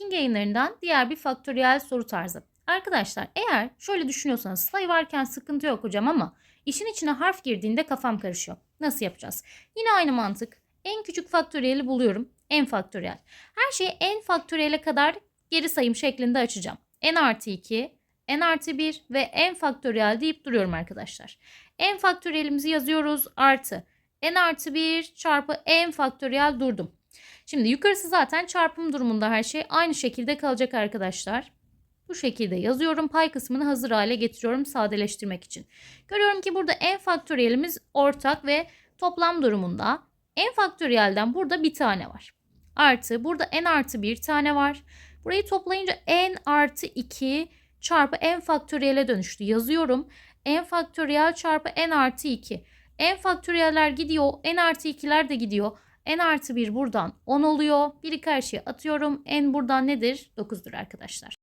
King yayınlarından diğer bir faktöriyel soru tarzı. Arkadaşlar eğer şöyle düşünüyorsanız sayı varken sıkıntı yok hocam ama işin içine harf girdiğinde kafam karışıyor. Nasıl yapacağız? Yine aynı mantık. En küçük faktöriyeli buluyorum. En faktöriyel. Her şeyi en faktöriyele kadar geri sayım şeklinde açacağım. n artı 2, n artı 1 ve n faktöriyel deyip duruyorum arkadaşlar. n faktöriyelimizi yazıyoruz artı n artı 1 çarpı n faktöriyel durdum. Şimdi yukarısı zaten çarpım durumunda her şey aynı şekilde kalacak arkadaşlar. Bu şekilde yazıyorum. Pay kısmını hazır hale getiriyorum sadeleştirmek için. Görüyorum ki burada n faktöriyelimiz ortak ve toplam durumunda. n faktöriyelden burada bir tane var. Artı burada n artı bir tane var. Burayı toplayınca n artı 2 çarpı n faktöriyele dönüştü. Yazıyorum. n faktöriyel çarpı n artı 2. n faktöriyeller gidiyor. n artı 2'ler de gidiyor. N artı 1 buradan 10 oluyor. Bir karşıya atıyorum. n buradan nedir? 9'dur arkadaşlar.